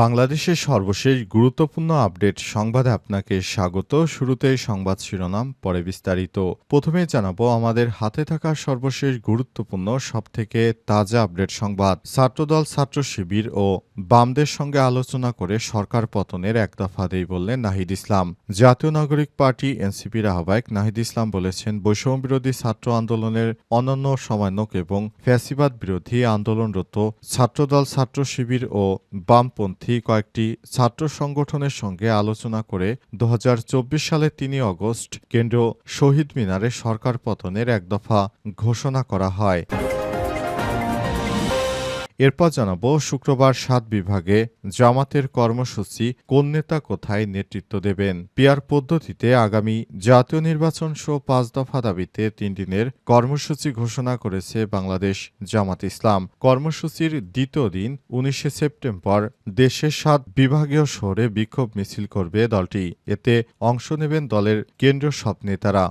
বাংলাদেশের সর্বশেষ গুরুত্বপূর্ণ আপডেট সংবাদে আপনাকে স্বাগত। শুরুতেই সংবাদ শিরোনাম, পরে বিস্তারিত। প্রথমে জানাব, আমাদের হাতে থাকা সর্বশেষ গুরুত্বপূর্ণ, সবথেকে তাজা আপডেট সংবাদ। ছাত্রদল, ছাত্র শিবির ও বামদের সঙ্গে আলোচনা করে সরকার পতনের এক দফা দেই বললেন নাহিদ ইসলাম। জাতীয় নাগরিক পার্টি এনসিপির আহ্বায়ক নাহিদ ইসলাম বলেছেন বৈষম্য বিরোধী ছাত্র আন্দোলনের অনন্য সমানক এবং ফ্যাসিবাদ বিরোধী আন্দোলনরত ছাত্রদল, ছাত্র শিবির ও বামপন্থী কয়েকটি ছাত্র সংগঠনের সঙ্গে আলোচনা করে দুহাজার চব্বিশ সালে তিন অগস্ট কেন্দ্র শহীদ মিনারে সরকার পতনের এক দফা ঘোষণা করা হয়। এরপর জানাব শুক্রবার সাত বিভাগে জামাতের কর্মসূচি কোন নেতা কোথায় নেতৃত্ব দেবেন। পিয়ার পদ্ধতিতে আগামী জাতীয় নির্বাচন সহ পাঁচ দফা দাবিতে তিন দিনের কর্মসূচি ঘোষণা করেছে বাংলাদেশ জামাত ইসলাম। কর্মসূচির দ্বিতীয় দিন উনিশে সেপ্টেম্বর দেশের সাত বিভাগীয় শহরে বিক্ষোভ মিছিল করবে দলটি। এতে অংশ নেবেন দলের কেন্দ্রীয় সব নেতারা।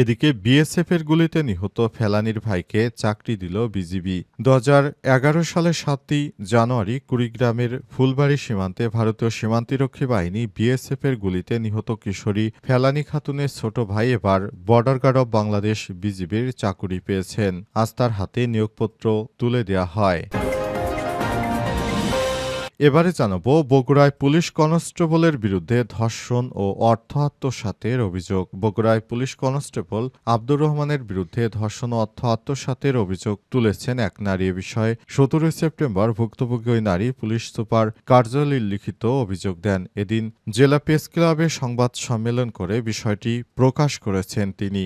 এদিকে বিএসএফ এর গুলিতে নিহত ফেলানির ভাইকে চাকরি দিল বিজিবি। দু এগারো সালের সাতই জানুয়ারি কুড়িগ্রামের ফুলবাড়ি সীমান্তে ভারতীয় সীমান্তিরক্ষী বাহিনী বিএসএফ এর গুলিতে নিহত কিশোরী ফেলানি খাতুনের ছোট ভাই এবার বর্ডার গার্ড অব বাংলাদেশ বিজিবির চাকুরি পেয়েছেন। আজ তার হাতে নিয়োগপত্র তুলে দেয়া হয়। এবারে জানাব, বগুড়ায় পুলিশ কনস্টেবলের বিরুদ্ধে ধর্ষণ ও অর্থ আত্মসাতের অভিযোগ। বগুড়ায় পুলিশ কনস্টেবল আব্দুর রহমানের বিরুদ্ধে ধর্ষণ ও অর্থ আত্মসাতের অভিযোগ তুলেছেন এক নারী এ বিষয়ে। সতেরোই সেপ্টেম্বর ভুক্তভোগী ওই নারী পুলিশ সুপার কার্যালয়ে লিখিত অভিযোগ দেন। এদিন জেলা প্রেস ক্লাবে সংবাদ সম্মেলন করে বিষয়টি প্রকাশ করেছেন তিনি।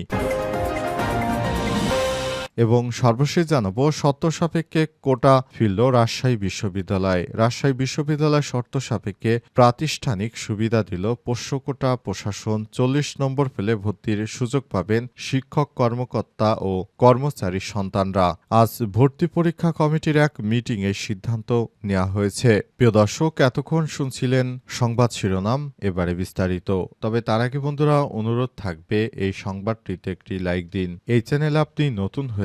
এবং সর্বশেষ জানাব, শর্ত সাপেক্ষে কোটা ফিরল রাজশাহী বিশ্ববিদ্যালয়। রাজশাহী বিশ্ববিদ্যালয় শর্ত সাপেক্ষে প্রাতিষ্ঠানিক সুবিধা দিল পোষ্যকোটা প্রশাসন। চল্লিশ নম্বর পেলে ভর্তির সুযোগ পাবেন শিক্ষক, কর্মকর্তা ও কর্মচারী সন্তানরা। আজ ভর্তি পরীক্ষা কমিটির এক মিটিংয়ে সিদ্ধান্ত নেওয়া হয়েছে। প্রিয় দর্শক, এতক্ষণ শুনছিলেন সংবাদ শিরোনাম, এবারে বিস্তারিত। তবে তার আগে বন্ধুরা, অনুরোধ থাকবে এই সংবাদটিতে একটি লাইক দিন। এই চ্যানেল আপনি নতুন হয়ে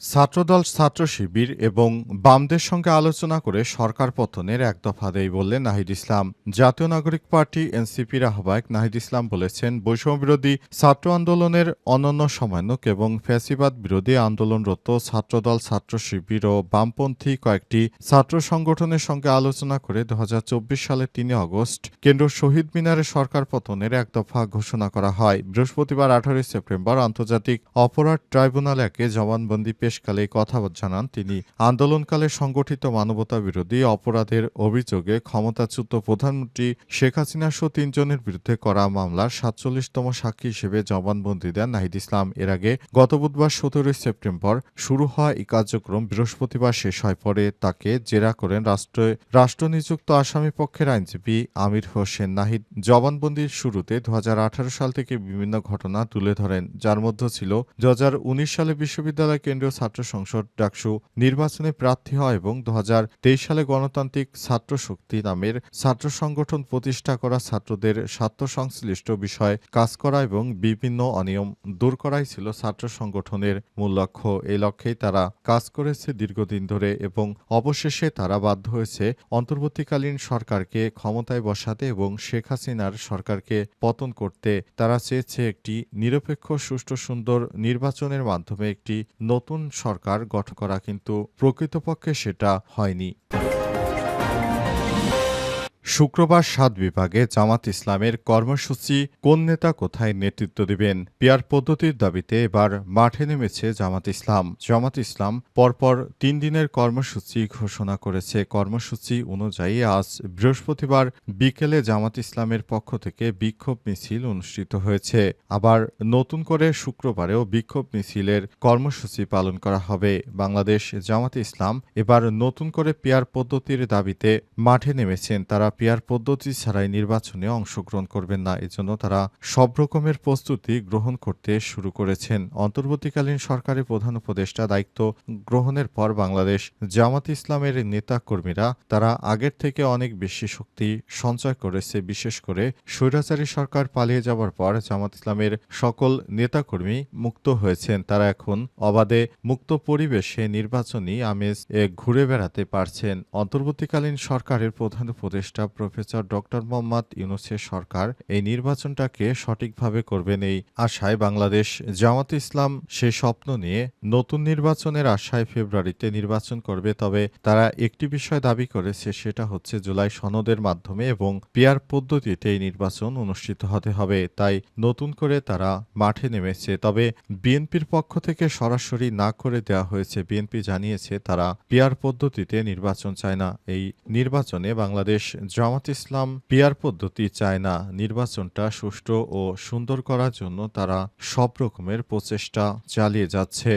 ছাত্রদল ছাত্র শিবির এবং বামদের সঙ্গে আলোচনা করে সরকার পতনের এক দফা দেয় বললেন নাহিদ ইসলাম। জাতীয় নাগরিক পার্টি এনসিপির আহ্বায়ক নাহিদ ইসলাম বলেছেন, বৈষম্য বিরোধী ছাত্র আন্দোলনের অনন্য সমন্বয়ক এবং ফ্যাসিবাদ বিরোধী আন্দোলনরত ছাত্রদল, ছাত্র শিবির ও বামপন্থী কয়েকটি ছাত্র সংগঠনের সঙ্গে আলোচনা করে দু হাজার চব্বিশ সালের তিন আগস্ট কেন্দ্র শহীদ মিনারে সরকার পতনের এক দফা ঘোষণা করা হয়। বৃহস্পতিবার আঠারোই সেপ্টেম্বর আন্তর্জাতিক অপরাধ ট্রাইব্যুনাল একে জবানবন্দি পেশকালে কথা জানান তিনি। আন্দোলনকালে সংগঠিত মানবতা বিরোধী অপরাধের অভিযোগে ক্ষমতাচ্যুত প্রধানমন্ত্রী শেখ হাসিনা সহ তিনজনের বিরুদ্ধে করা মামলার সাতচল্লিশতম সাক্ষী হিসেবে জবানবন্দি দেন নাহিদ ইসলাম। এর আগে গত বুধবার সতেরোই সেপ্টেম্বর শুরু হওয়া এই কার্যক্রম বৃহস্পতিবার শেষ হয়। পরে তাকে জেরা করেন রাষ্ট্র, রাষ্ট্রনিযুক্ত আসামি পক্ষের আইনজীবী আমির হোসেন নাহিদ। জবানবন্দির শুরুতে দু হাজার আঠারো সাল থেকে বিভিন্ন ঘটনা তুলে ধরেন, যার মধ্যে ছিল দু হাজার উনিশ সালে বিশ্ববিদ্যালয় কেন্দ্রীয় ছাত্র সংসদ ডাকসু নির্বাচনে প্রার্থী হয় এবং দু হাজার তেইশ সালে গণতান্ত্রিক ছাত্র শক্তি নামের ছাত্র সংগঠন প্রতিষ্ঠা করা ছাত্রদের স্বার্থ সংশ্লিষ্ট বিষয়ে কাজ করা এবং বিভিন্ন অনিয়ম দূর করাই ছিল ছাত্র সংগঠনের মূল লক্ষ্য। এই লক্ষ্যেই তারা কাজ করেছে দীর্ঘদিন ধরে এবং অবশেষে তারা বাধ্য হয়েছে অন্তর্বর্তীকালীন সরকারকে ক্ষমতায় বসাতে এবং শেখ হাসিনার সরকারকে পতন করতে। তারা চেয়েছে একটি নিরপেক্ষ, সুষ্ঠু, সুন্দর নির্বাচনের মাধ্যমে একটি নতুন সরকার গঠন করা কিন্তু প্রকৃতপক্ষে সেটা হয়নি। শুক্রবার সাত বিভাগে জামাত ইসলামের কর্মসূচি কোন নেতা কোথায় নেতৃত্ব দিবেন? পিয়ার পদ্ধতির দাবিতে এবার মাঠে নেমেছে জামাত ইসলাম। জামাত ইসলাম পরপর তিন দিনের কর্মসূচি ঘোষণা করেছে। কর্মসূচি অনুযায়ী আজ বৃহস্পতিবার বিকেলে জামাত ইসলামের পক্ষ থেকে বিক্ষোভ মিছিল অনুষ্ঠিত হয়েছে। আবার নতুন করে শুক্রবারেও বিক্ষোভ মিছিলের কর্মসূচি পালন করা হবে। বাংলাদেশ জামাত ইসলাম এবার নতুন করে পেয়ার পদ্ধতির দাবিতে মাঠে নেমেছেন তারা পেয়ার পদ্ধতি ছাড়াই নির্বাচনে অংশগ্রহণ করবেন না, এজন্য তারা সব রকমের প্রস্তুতি গ্রহণ করতে শুরু করেছেন। অন্তর্বর্তীকালীন সরকারের প্রধান উপদেষ্টা দায়িত্ব গ্রহণের পর বাংলাদেশ জামাত ইসলামের নেতা কর্মীরা তারা আগের থেকে অনেক বেশি শক্তি সঞ্চয় করেছে, বিশেষ করে স্বৈরাচারী সরকার পালিয়ে যাওয়ার পর জামাত ইসলামের সকল নেতাকর্মী মুক্ত হয়েছেন। তারা এখন অবাধে মুক্ত পরিবেশে নির্বাচনী আমেজ ঘুরে বেড়াতে পারছেন। অন্তর্বর্তীকালীন সরকারের প্রধান উপদেষ্টা প্রফেসর ডক্টর মোহাম্মদ ইউনুসের সরকার এই নির্বাচনটাকে সঠিকভাবে করবেন এই আশায় বাংলাদেশ জামাত ইসলাম সে স্বপ্ন নিয়ে নতুন নির্বাচনের আশায় ফেব্রুয়ারিতে নির্বাচন করবে। তবে তারা একটি বিষয় দাবি করেছে, সেটা হচ্ছে জুলাই সনদের মাধ্যমে এবং পিয়ার পদ্ধতিতে এই নির্বাচন অনুষ্ঠিত হতে হবে। তাই নতুন করে তারা মাঠে নেমেছে। তবে বিএনপির পক্ষ থেকে সরাসরি না করে দেওয়া হয়েছে। বিএনপি জানিয়েছে, তারা পিয়ার পদ্ধতিতে নির্বাচন চায় না। এই নির্বাচনে বাংলাদেশ জামাত ইসলাম পিয়ার পদ্ধতি চায় না। নির্বাচনটা সুষ্ঠু ও সুন্দর করার জন্য তারা সব রকমের প্রচেষ্টা চালিয়ে যাচ্ছে।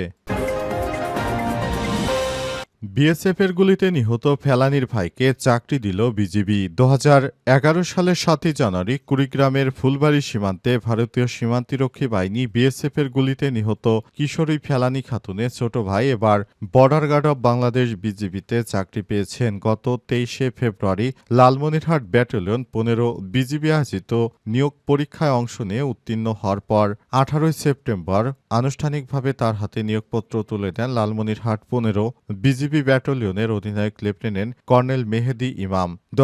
বিএসএফের গুলিতে নিহত ফেলানির ভাইকে চাকরি দিল বিজিবি। দু হাজার এগারো সালের সাতই জানুয়ারি কুড়িগ্রামের ফুলবাড়ি সীমান্তে ভারতীয় সীমান্তিরক্ষী বাহিনী বিএসএফের গুলিতে নিহত কিশোরী ফেলানি খাতুনের ছোট ভাই এবার বর্ডার গার্ড অব বাংলাদেশ বিজিবিতে চাকরি পেয়েছেন। গত তেইশে ফেব্রুয়ারি লালমনিরহাট ব্যাটালিয়ন পনেরো বিজিবি আয়োজিত নিয়োগ পরীক্ষায় অংশ নিয়ে উত্তীর্ণ হওয়ার পর আঠারোই সেপ্টেম্বর আনুষ্ঠানিকভাবে তার হাতে নিয়োগপত্র তুলে দেন লালমনিরহাট পনেরো বিজিবি ব্যাটালিয়নের অধিনায়ক লেফটেন্যান্ট কর্নেল মেহেদি ইমাম। দু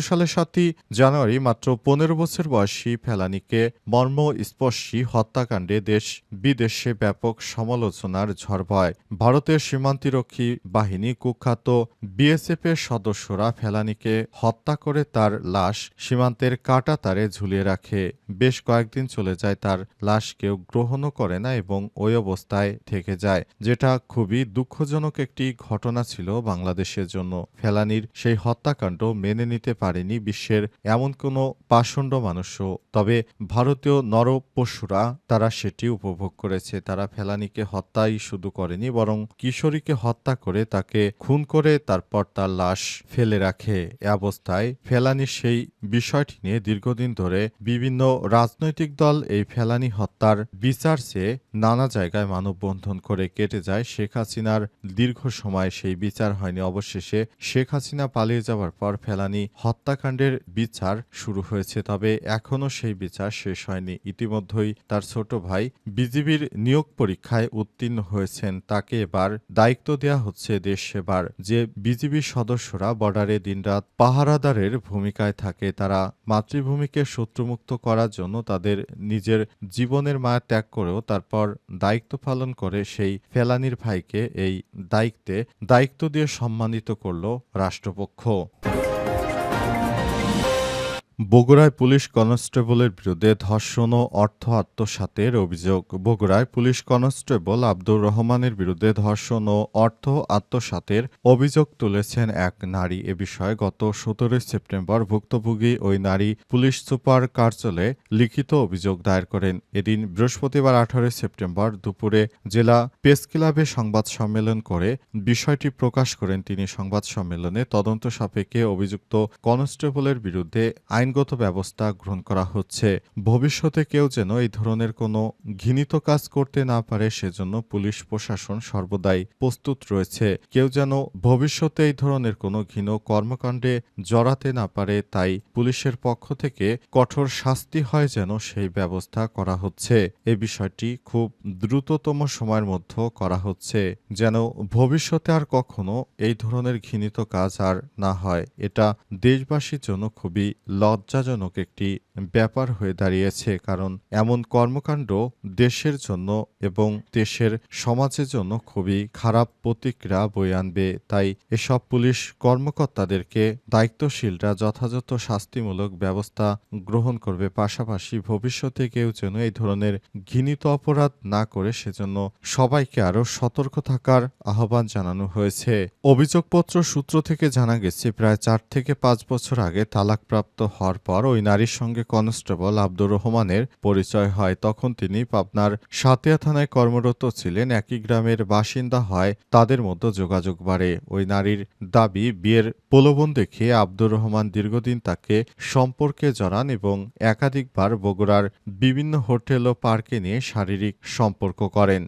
সালের সাতই জানুয়ারি মাত্র পনেরো বছর বয়সী ফেলানিকে মর্মস্পর্শী হত্যাকাণ্ডে দেশ বিদেশে ব্যাপক সমালোচনার ঝড় বয়। ভারতের সীমান্তিরক্ষী বাহিনী কুখ্যাত বিএসএফ এর সদস্যরা ফেলানিকে হত্যা করে তার লাশ সীমান্তের কাটা তারে ঝুলিয়ে রাখে। বেশ কয়েকদিন চলে যায় তার লাশ কেউ গ্রহণও করে না এবং ওই অবস্থায় থেকে যায়, যেটা খুবই দুঃখজনক একটি ঘটনা। ছিল বাংলাদেশের জন্য ফেলানির সেই হত্যাকাণ্ড মেনে নিতে পারেনি বিশ্বের এমন কোনো পাষণ্ড মানুষও। তবে ভারতীয় নরপশুরা তারা সেটি উপভোগ করেছে। তারা ফেলানিকে হত্যাই শুধু করেনি, বরং কিশোরীকে হত্যা করে তাকে খুন করে তারপর তার লাশ ফেলে রাখে। এ অবস্থায় ফেলানির সেই বিষয়টি নিয়ে দীর্ঘদিন ধরে বিভিন্ন রাজনৈতিক দল এই ফেলানি হত্যার বিচার চেয়ে নানা জায়গায় মানববন্ধন করে কেটে যায় শেখ হাসিনার দীর্ঘ সময় সেই বিচার হয়নি। অবশেষে শেখ হাসিনা পালিয়ে যাওয়ার পর ফেলানি হত্যাকাণ্ডের বিচার শুরু হয়েছে, তবে এখনও সেই বিচার শেষ হয়নি। ইতিমধ্যেই তার ছোট ভাই বিজিবির নিয়োগ পরীক্ষায় উত্তীর্ণ হয়েছেন। তাকে এবার দায়িত্ব দেওয়া হচ্ছে দেশ সেবার। যে বিজিবির সদস্যরা বর্ডারে দিনরাত পাহারাদারের ভূমিকায় থাকে, তারা মাতৃভূমিকে শত্রুমুক্ত করার জন্য তাদের নিজের জীবনের মায়া ত্যাগ করেও তারপর দায়িত্ব পালন করে সেই ফেলানির ভাইকে এই দায়িত্বে দায়িত্ব দিয়ে সম্মানিত করল রাষ্ট্রপক্ষ। বগুড়ায় পুলিশ কনস্টেবলের বিরুদ্ধে ধর্ষণ ও অর্থ আত্মসাতের অভিযোগ। বগুড়ায় পুলিশ কনস্টেবল আব্দুর রহমানের বিরুদ্ধে ধর্ষণ ও অর্থ আত্মসাতের অভিযোগ তুলেছেন এক নারী। এ বিষয়ে গত সতেরোই সেপ্টেম্বর ভুক্তভোগী ওই নারী পুলিশ সুপার কার্যালয়ে লিখিত অভিযোগ দায়ের করেন। এদিন বৃহস্পতিবার আঠারোই সেপ্টেম্বর দুপুরে জেলা প্রেস ক্লাবে সংবাদ সম্মেলন করে বিষয়টি প্রকাশ করেন। তিনি সংবাদ সম্মেলনে তদন্ত সাপেক্ষে অভিযুক্ত কনস্টেবলের বিরুদ্ধে আইনগত ব্যবস্থা গ্রহণ করা হচ্ছে। ভবিষ্যতে কেউ যেন এই ধরনের কোনো ঘৃণিত কাজ করতে না পারে, সেজন্য পুলিশ প্রশাসন সর্বদাই প্রস্তুত রয়েছে। কেউ যেন ভবিষ্যতে এই ধরনের কোনো ঘৃণ কর্মকাণ্ডে জড়াতে না পারে, তাই পুলিশের পক্ষ থেকে কঠোর শাস্তি হয় যেন সেই ব্যবস্থা করা হচ্ছে। এই বিষয়টি খুব দ্রুততম সময়ের মধ্যে করা হচ্ছে, যেন ভবিষ্যতে আর কখনো এই ধরনের ঘৃণিত কাজ আর না হয়। এটা দেশবাসীর জন্য খুবই লজ্জা লজ্জাজনক একটি ব্যাপার হয়ে দাঁড়িয়েছে, কারণ এমন কর্মকাণ্ড দেশের জন্য এবং দেশের সমাজের জন্য খুবই খারাপ প্রতিক্রিয়া বয়ে আনবে। তাই এসব পুলিশ কর্মকর্তাদেরকে দায়িত্বশীলরা যথাযথ শাস্তিমূলক ব্যবস্থা গ্রহণ করবে, পাশাপাশি ভবিষ্যতে কেউ যেন এই ধরনের ঘৃণিত অপরাধ না করে সেজন্য সবাইকে আরও সতর্ক থাকার আহ্বান জানানো হয়েছে। অভিযোগপত্র সূত্র থেকে জানা গেছে, প্রায় চার থেকে পাঁচ বছর আগে তালাকপ্রাপ্ত হওয়ার পর ওই নারীর সঙ্গে কনস্টেবল আব্দুর রহমানের পরিচয় হয়। তখন তিনি পাবনার সাতিয়া থানায় কর্মরত ছিলেন। একই গ্রামের বাসিন্দা হয়, তাদের মধ্যে যোগাযোগ বাড়ে। ওই নারীর দাবি, বিয়ের প্রলোভন দেখিয়ে আব্দুর রহমান দীর্ঘদিন তাকে সম্পর্কে জড়ান এবং একাধিকবার বগুড়ার বিভিন্ন হোটেল ও পার্কে নিয়ে শারীরিক সম্পর্ক করেন।